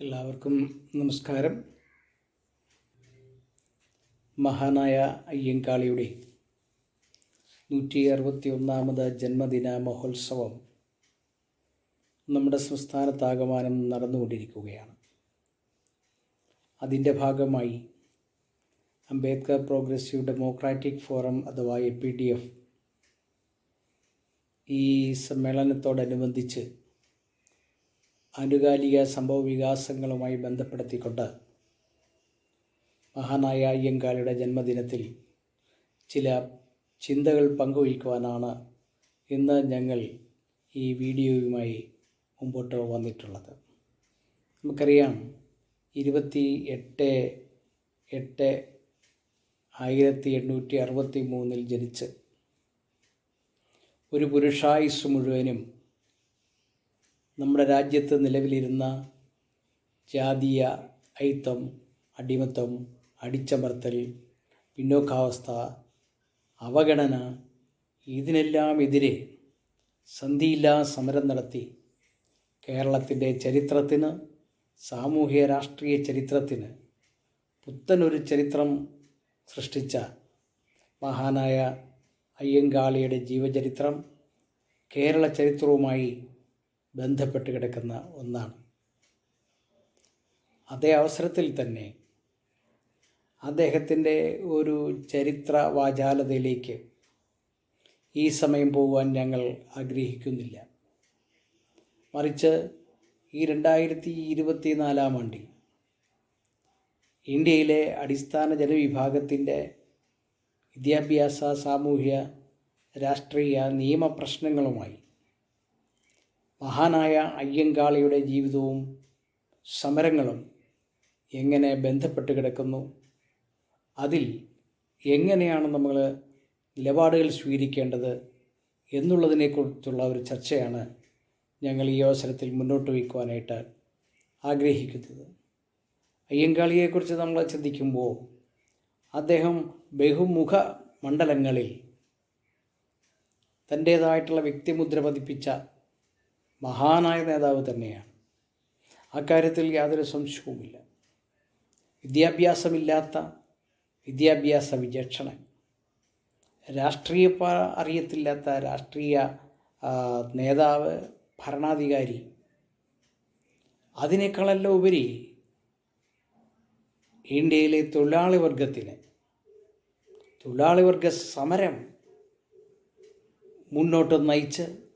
എല്ലാവർക്കും നമസ്കാരം. മഹാനായ അയ്യങ്കാളിയുടെ നൂറ്റി അറുപത്തി ഒന്നാമത് ജന്മദിന മഹോത്സവം നമ്മുടെ സംസ്ഥാനത്താകമാനം നടന്നുകൊണ്ടിരിക്കുകയാണ്. അതിന്റെ ഭാഗമായി അംബേദ്കർ പ്രോഗ്രസീവ് ഡെമോക്രാറ്റിക് ഫോറം അഥവാ എ പി ഡി എഫ് ഈ സമ്മേളനത്തോടനുബന്ധിച്ച് ആനുകാലിക സംഭവ വികാസങ്ങളുമായി ബന്ധപ്പെടുത്തിക്കൊണ്ട് മഹാനായ അയ്യങ്കാളിയുടെ ജന്മദിനത്തിൽ ചില ചിന്തകൾ പങ്കുവയ്ക്കുവാനാണ് ഇന്ന് ഞങ്ങൾ ഈ വീഡിയോയുമായി മുമ്പോട്ട് വന്നിട്ടുള്ളത്. നമുക്കറിയാം ഇരുപത്തി എട്ട് എട്ട് ആയിരത്തി എണ്ണൂറ്റി അറുപത്തി മൂന്നിൽ ജനിച്ച് ഒരു പുരുഷായുസ് മുഴുവനും നമ്മുടെ രാജ്യത്ത് നിലവിലിരുന്ന ജാതീയ അയിത്തം അടിമത്തം അടിച്ചമർത്തൽ പിന്നോക്കാവസ്ഥ അവഗണന ഇതിനെല്ലാം എതിരെ സന്ധിയില്ലാ സമരം നടത്തി കേരളത്തിന്റെ ചരിത്രത്തിന് സാമൂഹ്യ രാഷ്ട്രീയ ചരിത്രത്തിന് പുത്തനൊരു ചരിത്രം സൃഷ്ടിച്ച മഹാനായ അയ്യങ്കാളിയുടെ ജീവചരിത്രം കേരള ചരിത്രവുമായി ബന്ധപ്പെട്ട് കിടക്കുന്ന ഒന്നാണ്. അതേ അവസരത്തിൽ തന്നെ അദ്ദേഹത്തിന്റെ ഒരു ചരിത്ര വാചാലതയിലേക്ക് ഈ സമയം പോകുവാൻ ഞങ്ങൾ ആഗ്രഹിക്കുന്നില്ല. മറിച്ച് ഈ രണ്ടായിരത്തി ഇരുപത്തി നാലാം ആണ്ടിൽ ഇന്ത്യയിലെ അടിസ്ഥാന ജനവിഭാഗത്തിന്റെ വിദ്യാഭ്യാസ സാമൂഹ്യ രാഷ്ട്രീയ നിയമ പ്രശ്നങ്ങളുമായി മഹാനായ അയ്യങ്കാളിയുടെ ജീവിതവും സമരങ്ങളും എങ്ങനെ ബന്ധപ്പെട്ട് കിടക്കുന്നു? അതിൽ എങ്ങനെയാണ് നമ്മൾ നിലപാടുകൾ സ്വീകരിക്കേണ്ടത് എന്നുള്ളതിനെക്കുറിച്ചുള്ള ഒരു ചർച്ചയാണ് ഞങ്ങൾ ഈ അവസരത്തിൽ മുന്നോട്ട് വയ്ക്കുവാനായിട്ട് ആഗ്രഹിക്കുന്നത്. അയ്യങ്കാളിയെക്കുറിച്ച് നമ്മൾ ചിന്തിക്കുമ്പോൾ അദ്ദേഹം ബഹുമുഖ മണ്ഡലങ്ങളിൽ തന്റേതായിട്ടുള്ള വ്യക്തിമുദ്ര പതിപ്പിച്ച മഹാനായ നേതാവ് തന്നെയാണ്. അക്കാര്യത്തിൽ യാതൊരു സംശയവുമില്ല. വിദ്യാഭ്യാസമില്ലാത്ത വിദ്യാഭ്യാസ വിചക്ഷണൻ രാഷ്ട്രീയ അറിയത്തില്ലാത്ത രാഷ്ട്രീയ നേതാവ് ഭരണാധികാരി അതിനേക്കാളെല്ലാം ഉപരി ഇന്ത്യയിലെ തൊഴിലാളി വർഗത്തിന് തൊഴിലാളി വർഗ സമരം മുന്നോട്ട് നയിച്ച്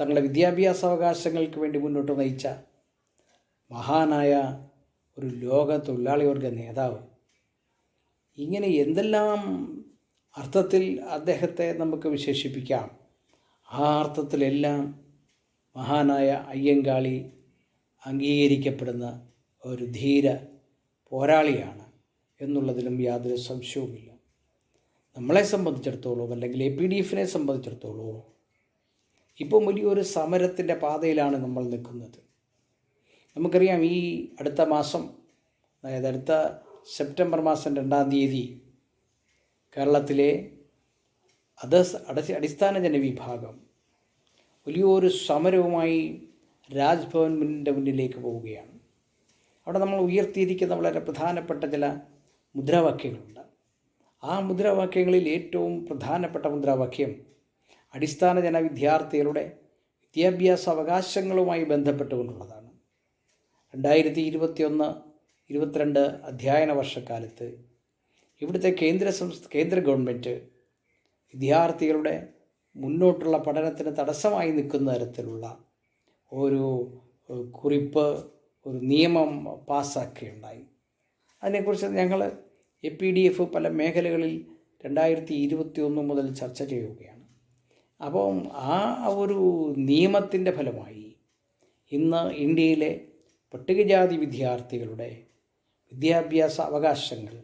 തങ്ങളുടെ വിദ്യാഭ്യാസ അവകാശങ്ങൾക്ക് വേണ്ടി മുന്നോട്ട് നയിച്ച മഹാനായ ഒരു ലോക തൊഴിലാളി വർഗ നേതാവ്. ഇങ്ങനെ എന്തെല്ലാം അർത്ഥത്തിൽ അദ്ദേഹത്തെ നമുക്ക് വിശേഷിപ്പിക്കാം? ആ അർത്ഥത്തിലെല്ലാം മഹാനായ അയ്യങ്കാളി അംഗീകരിക്കപ്പെടുന്ന ഒരു ധീര പോരാളിയാണ് എന്നുള്ളതിലും യാതൊരു സംശയവുമില്ല. നമ്മളെ സംബന്ധിച്ചിടത്തോളം അല്ലെങ്കിൽ എ പി ഡി എഫിനെ സംബന്ധിച്ചിടത്തോളം ഇപ്പം വലിയൊരു സമരത്തിന്റെ പാതയിലാണ് നമ്മൾ നിൽക്കുന്നത്. നമുക്കറിയാം ഈ അടുത്ത മാസം അതായത് അടുത്ത സെപ്റ്റംബർ മാസം രണ്ടാം തീയതി കേരളത്തിലെ അധ അടിസ്ഥാന ജനവിഭാഗം വലിയൊരു സമരവുമായി രാജ്ഭവന്റെ മുന്നിലേക്ക് പോവുകയാണ്. അവിടെ നമ്മൾ ഉയർത്തിയിരിക്കുന്ന വളരെ പ്രധാനപ്പെട്ട ചില മുദ്രാവാക്യങ്ങളുണ്ട്. ആ മുദ്രാവാക്യങ്ങളിൽ ഏറ്റവും പ്രധാനപ്പെട്ട മുദ്രാവാക്യം അടിസ്ഥാന ജനവിദ്യാർത്ഥികളുടെ വിദ്യാഭ്യാസ അവകാശങ്ങളുമായി ബന്ധപ്പെട്ടുകൊണ്ടുള്ളതാണ്. രണ്ടായിരത്തി ഇരുപത്തിയൊന്ന് ഇരുപത്തിരണ്ട് അധ്യയന വർഷക്കാലത്ത് ഇവിടുത്തെ കേന്ദ്ര സംസ്ഥ കേന്ദ്ര ഗവൺമെന്റ് വിദ്യാർത്ഥികളുടെ മുന്നോട്ടുള്ള പഠനത്തിന് തടസ്സമായി നിൽക്കുന്ന തരത്തിലുള്ള ഒരു കുറിപ്പ് ഒരു നിയമം പാസ്സാക്കുകയുണ്ടായി അതിനെക്കുറിച്ച് ഞങ്ങൾ എ പി ഡി എഫ് പല മേഖലകളിൽ രണ്ടായിരത്തി ഇരുപത്തി ഒന്ന് മുതൽ ചർച്ച ചെയ്യുകയാണ്. അപ്പം ആ ഒരു നിയമത്തിന്റെ ഫലമായി ഇന്ന് ഇന്ത്യയിലെ പട്ടികജാതി വിദ്യാർത്ഥികളുടെ വിദ്യാഭ്യാസ അവകാശങ്ങൾ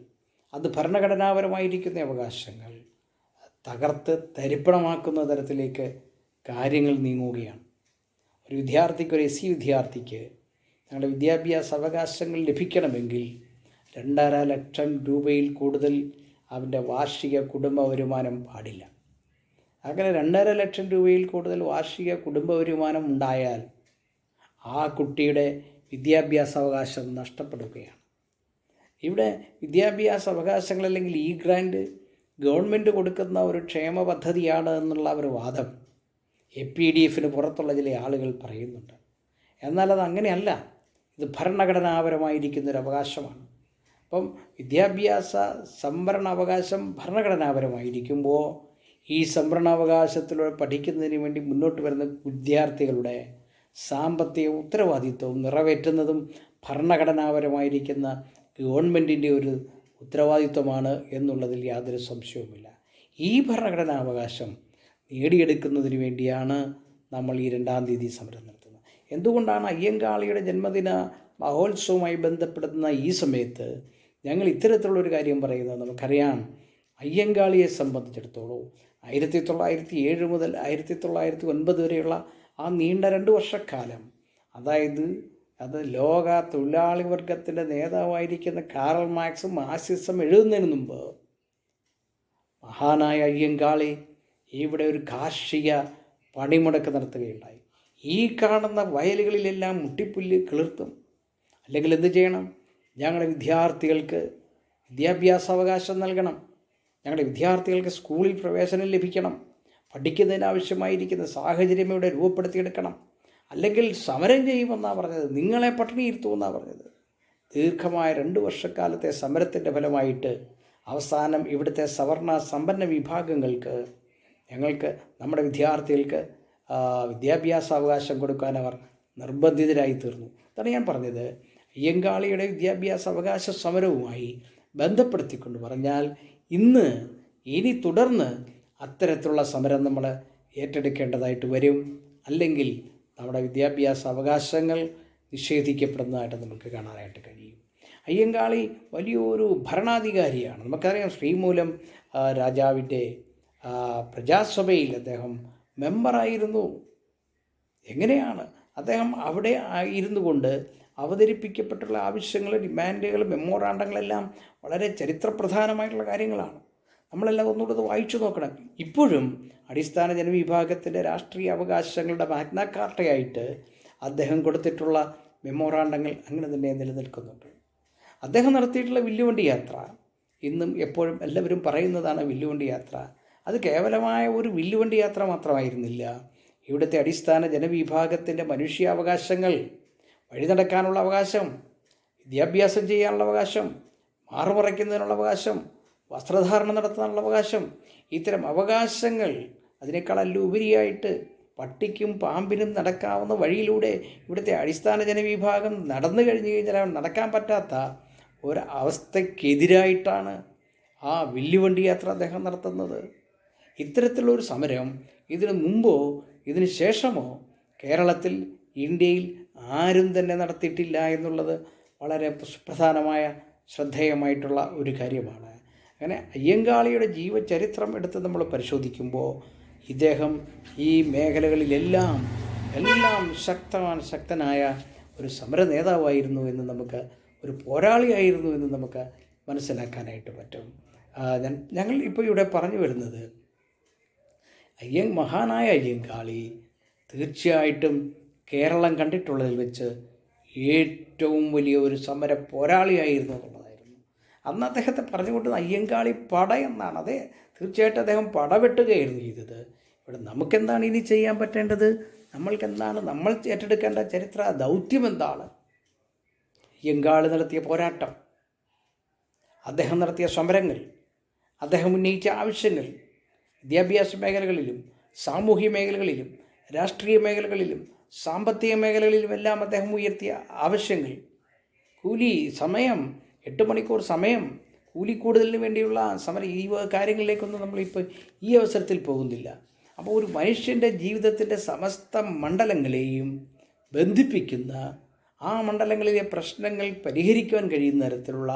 അത് ഭരണഘടനാപരമായിരിക്കുന്ന അവകാശങ്ങൾ തകർത്ത് തരിപ്പണമാക്കുന്ന തരത്തിലേക്ക് കാര്യങ്ങൾ നീങ്ങുകയാണ്. ഒരു വിദ്യാർത്ഥിക്ക് ഒരു എസ് സി വിദ്യാർത്ഥിക്ക് തങ്ങളുടെ വിദ്യാഭ്യാസ അവകാശങ്ങൾ ലഭിക്കണമെങ്കിൽ രണ്ടര ലക്ഷം രൂപയിൽ കൂടുതൽ അവന്റെ വാർഷിക കുടുംബ വരുമാനം പാടില്ല. അങ്ങനെ രണ്ടര ലക്ഷം രൂപയിൽ കൂടുതൽ വാർഷിക കുടുംബ വരുമാനം ഉണ്ടായാൽ ആ കുട്ടിയുടെ വിദ്യാഭ്യാസ അവകാശം നഷ്ടപ്പെടുകയാണ്. ഇവിടെ വിദ്യാഭ്യാസ അവകാശങ്ങൾ അല്ലെങ്കിൽ ഈ ഗ്രാൻഡ് ഗവൺമെന്റ് കൊടുക്കുന്ന ഒരു ക്ഷേമ പദ്ധതിയാണ് എന്നുള്ള ഒരു വാദം എ പി ഡി എഫിന് പുറത്തുള്ള ചില ആളുകൾ പറയുന്നുണ്ട്. എന്നാൽ അത് അങ്ങനെയല്ല. ഇത് ഭരണഘടനാപരമായിരിക്കുന്നൊരു അവകാശമാണ്. അപ്പം വിദ്യാഭ്യാസ സംവരണ അവകാശം ഭരണഘടനാപരമായിരിക്കുമ്പോൾ ഈ സംവരണാവകാശത്തിലൂടെ പഠിക്കുന്നതിന് വേണ്ടി മുന്നോട്ട് വരുന്ന വിദ്യാർത്ഥികളുടെ സാമ്പത്തിക ഉത്തരവാദിത്വവും നിറവേറ്റുന്നതും ഭരണഘടനാപരമായിരിക്കുന്ന ഗവൺമെന്റിന്റെ ഒരു ഉത്തരവാദിത്വമാണ് എന്നുള്ളതിൽ യാതൊരു സംശയവുമില്ല. ഈ ഭരണഘടനാവകാശം നേടിയെടുക്കുന്നതിന് വേണ്ടിയാണ് നമ്മൾ ഈ രണ്ടാം തീയതി സമരം നടത്തുന്നത്. എന്തുകൊണ്ടാണ് അയ്യങ്കാളിയുടെ ജന്മദിന മഹോത്സവവുമായി ബന്ധപ്പെടുന്ന ഈ സമയത്ത് ഞങ്ങൾ ഇത്തരത്തിലുള്ള ഒരു കാര്യം പറയുന്നത്? നമുക്കറിയാം. അയ്യങ്കാളിയെ സംബന്ധിച്ചിടത്തോളം ആയിരത്തി തൊള്ളായിരത്തി ഏഴ് മുതൽ ആയിരത്തി തൊള്ളായിരത്തി ഒൻപത് വരെയുള്ള ആ നീണ്ട രണ്ട് വർഷക്കാലം. അതായത് അത് ലോക തൊഴിലാളി വർഗത്തിന്റെ നേതാവായിരിക്കുന്ന കാറൽ മാക്സും മാർസിസം എഴുതുന്നതിന് മുമ്പ് മഹാനായ അയ്യങ്കാളി ഇവിടെ ഒരു കാർഷിക പണിമുടക്ക് നടത്തുകയുണ്ടായി. ഈ കാണുന്ന വയലുകളിലെല്ലാം മുട്ടിപ്പുല്ല് കിളിർത്തും. അല്ലെങ്കിൽ എന്ത് ചെയ്യണം? ഞങ്ങളുടെ വിദ്യാർത്ഥികൾക്ക് വിദ്യാഭ്യാസ അവകാശം നൽകണം. ഞങ്ങളുടെ വിദ്യാർത്ഥികൾക്ക് സ്കൂളിൽ പ്രവേശനം ലഭിക്കണം പഠിക്കുന്നതിനാവശ്യമായിരിക്കുന്ന സാഹചര്യം ഇവിടെ രൂപപ്പെടുത്തിയെടുക്കണം. അല്ലെങ്കിൽ സമരം ചെയ്യുമെന്നാണ് പറഞ്ഞത് നിങ്ങളെ പട്ടിണി ഇരുത്തുമെന്നാണ് പറഞ്ഞത്. ദീർഘമായ രണ്ട് വർഷക്കാലത്തെ സമരത്തിന്റെ ഫലമായിട്ട് അവസാനം ഇവിടുത്തെ സവർണ സമ്പന്ന വിഭാഗങ്ങൾക്ക് ഞങ്ങൾക്ക് നമ്മുടെ വിദ്യാർത്ഥികൾക്ക് വിദ്യാഭ്യാസ അവകാശം കൊടുക്കാൻ അവർ നിർബന്ധിതരായി തീർന്നു. അതാണ് ഞാൻ പറഞ്ഞത്. അയ്യങ്കാളിയുടെ വിദ്യാഭ്യാസ അവകാശ സമരവുമായി ബന്ധപ്പെടുത്തിക്കൊണ്ട് പറഞ്ഞാൽ ഇന്ന് ഇനി തുടർന്ന് അത്തരത്തിലുള്ള സമരം നമ്മൾ ഏറ്റെടുക്കേണ്ടതായിട്ട് വരും. അല്ലെങ്കിൽ നമ്മുടെ വിദ്യാഭ്യാസ അവകാശങ്ങൾ നിഷേധിക്കപ്പെടുന്നതായിട്ട് നമുക്ക് കാണാനായിട്ട് കഴിയും. അയ്യങ്കാളി വലിയൊരു ഭരണാധികാരിയാണ്. നമുക്കറിയാം ശ്രീമൂലം രാജാവിന്റെ പ്രജാസഭയിൽ അദ്ദേഹം മെമ്പറായിരുന്നു. എങ്ങനെയാണ്? അദ്ദേഹം അവിടെ ഇരുന്നു കൊണ്ട് അവതരിപ്പിക്കപ്പെട്ടുള്ള ആവശ്യങ്ങൾ ഡിമാൻഡുകൾ മെമ്മോറാണ്ടങ്ങളെല്ലാം വളരെ ചരിത്രപ്രധാനമായിട്ടുള്ള കാര്യങ്ങളാണ്. നമ്മളെല്ലാം ഒന്നുകൂടെ അത് വായിച്ചു നോക്കണം. ഇപ്പോഴും അടിസ്ഥാന ജനവിഭാഗത്തിന്റെ രാഷ്ട്രീയ അവകാശങ്ങളുടെ മാഗ്നാക്കാർട്ടയായിട്ട് അദ്ദേഹം കൊടുത്തിട്ടുള്ള മെമ്മോറാണ്ടങ്ങൾ അങ്ങനെ തന്നെ നിലനിൽക്കുന്നുണ്ട്. അദ്ദേഹം നടത്തിയിട്ടുള്ള വില്ലുവണ്ടി യാത്ര ഇന്നും എപ്പോഴും എല്ലാവരും പറയുന്നതാണ് വില്ലുവണ്ടി യാത്ര. അത് കേവലമായ ഒരു വില്ലുവണ്ടി യാത്ര മാത്രമായിരുന്നില്ല. ഇവിടുത്തെ അടിസ്ഥാന ജനവിഭാഗത്തിന്റെ മനുഷ്യാവകാശങ്ങൾ വഴി നടക്കാനുള്ള അവകാശം വിദ്യാഭ്യാസം ചെയ്യാനുള്ള അവകാശം മാറുമറയ്ക്കുന്നതിനുള്ള അവകാശം വസ്ത്രധാരണം നടത്താനുള്ള അവകാശം ഇത്തരം അവകാശങ്ങൾ അതിനേക്കാളല്ലോ ഉപരിയായിട്ട് പട്ടിക്കും പാമ്പിനും നടക്കാവുന്ന വഴിയിലൂടെ ഇവിടുത്തെ അടിസ്ഥാന ജനവിഭാഗം നടന്നു കഴിഞ്ഞു കഴിഞ്ഞാൽ നടക്കാൻ പറ്റാത്ത ഒരവസ്ഥക്കെതിരായിട്ടാണ് ആ വില്ലുവണ്ടി യാത്ര അദ്ദേഹം നടത്തുന്നത്. ഇത്തരത്തിലുള്ളൊരു സമരം ഇതിനു മുമ്പോ ഇതിനു ശേഷമോ കേരളത്തിൽ ഇന്ത്യയിൽ ആരും തന്നെ നടത്തിയിട്ടില്ല എന്നുള്ളത് വളരെ പ്രധാനമായ ശ്രദ്ധേയമായിട്ടുള്ള ഒരു കാര്യമാണ്. അങ്ങനെ അയ്യങ്കാളിയുടെ ജീവചരിത്രം എടുത്ത് നമ്മൾ പരിശോധിക്കുമ്പോൾ ഇദ്ദേഹം ഈ മേഖലകളിലെല്ലാം എല്ലാം ശക്തമായ ശക്തനായ ഒരു സമര നേതാവായിരുന്നു എന്ന് നമുക്ക് ഒരു പോരാളിയായിരുന്നു എന്ന് നമുക്ക് മനസ്സിലാക്കാനായിട്ട് പറ്റും. ഞാൻ- ഞങ്ങൾ ഇപ്പോൾ ഇവിടെ പറഞ്ഞു വരുന്നത് അയ്യൻ മഹാനായ അയ്യങ്കാളി തീർച്ചയായിട്ടും കേരളം കണ്ടിട്ടുള്ളതിൽ വെച്ച് ഏറ്റവും വലിയ ഒരു സമര പോരാളിയായിരുന്നു എന്നുള്ളതായിരുന്നു. അന്ന് അദ്ദേഹത്തെ പറഞ്ഞുകൊണ്ട് അയ്യങ്കാളി പട എന്നാണ്. അതെ തീർച്ചയായിട്ടും അദ്ദേഹം പടവെട്ടുകയായിരുന്നു ചെയ്തത്. ഇവിടെ നമുക്കെന്താണ് ഇനി ചെയ്യാൻ പറ്റേണ്ടത്? നമ്മൾക്കെന്താണ് നമ്മൾ ഏറ്റെടുക്കേണ്ട ചരിത്ര ദൗത്യം എന്താണ്? അയ്യങ്കാളി നടത്തിയ പോരാട്ടം അദ്ദേഹം നടത്തിയ സമരങ്ങൾ അദ്ദേഹം ഉന്നയിച്ച ആവശ്യങ്ങൾ വിദ്യാഭ്യാസ മേഖലകളിലും സാമൂഹ്യ മേഖലകളിലും രാഷ്ട്രീയ മേഖലകളിലും സാമ്പത്തിക മേഖലകളിലുമെല്ലാം അദ്ദേഹം ഉയർത്തിയ ആവശ്യങ്ങൾ. കൂലി സമയം എട്ട് മണിക്കൂർ സമയം കൂലി കൂടുതലിന് വേണ്ടിയുള്ള സമര ഈ കാര്യങ്ങളിലേക്കൊന്നും നമ്മളിപ്പോൾ ഈ അവസരത്തിൽ പോകുന്നില്ല. അപ്പോൾ ഒരു മനുഷ്യന്റെ ജീവിതത്തിന്റെ സമസ്ത മണ്ഡലങ്ങളെയും ബന്ധിപ്പിക്കുന്ന ആ മണ്ഡലങ്ങളിലെ പ്രശ്നങ്ങൾ പരിഹരിക്കുവാൻ കഴിയുന്ന തരത്തിലുള്ള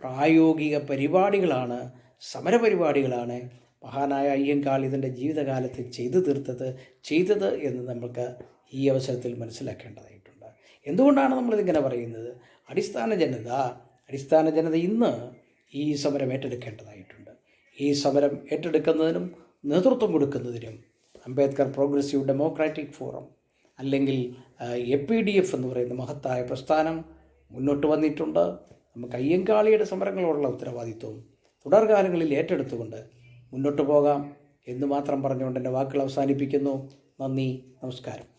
പ്രായോഗിക പരിപാടികളാണ് സമരപരിപാടികളാണ് മഹാനായ അയ്യങ്കാൾ ഇതിന്റെ ജീവിതകാലത്ത് ചെയ്തു തീർത്തത് ചെയ്തത് എന്ന് നമുക്ക് ഈ അവസരത്തിൽ മനസ്സിലാക്കേണ്ടതായിട്ടുണ്ട്. എന്തുകൊണ്ടാണ് നമ്മളിതിങ്ങനെ പറയുന്നത്? അടിസ്ഥാന ജനത അടിസ്ഥാന ജനത ഇന്ന് ഈ സമരം ഏറ്റെടുക്കേണ്ടതായിട്ടുണ്ട്. ഈ സമരം ഏറ്റെടുക്കുന്നതിനും നേതൃത്വം കൊടുക്കുന്നതിനും അംബേദ്കർ പ്രോഗ്രസീവ് ഡെമോക്രാറ്റിക് ഫോറം അല്ലെങ്കിൽ എ പി ഡി എഫ് എന്ന് പറയുന്ന മഹത്തായ പ്രസ്ഥാനം മുന്നോട്ട് വന്നിട്ടുണ്ട്. നമുക്ക് അയ്യങ്കാളിയുടെ സമരങ്ങളോടുള്ള ഉത്തരവാദിത്വം തുടർകാലങ്ങളിൽ ഏറ്റെടുത്തുകൊണ്ട് മുന്നോട്ട് പോകാം എന്ന് മാത്രം പറഞ്ഞുകൊണ്ട് എന്റെ വാക്കുകൾ അവസാനിപ്പിക്കുന്നു. നന്ദി നമസ്കാരം.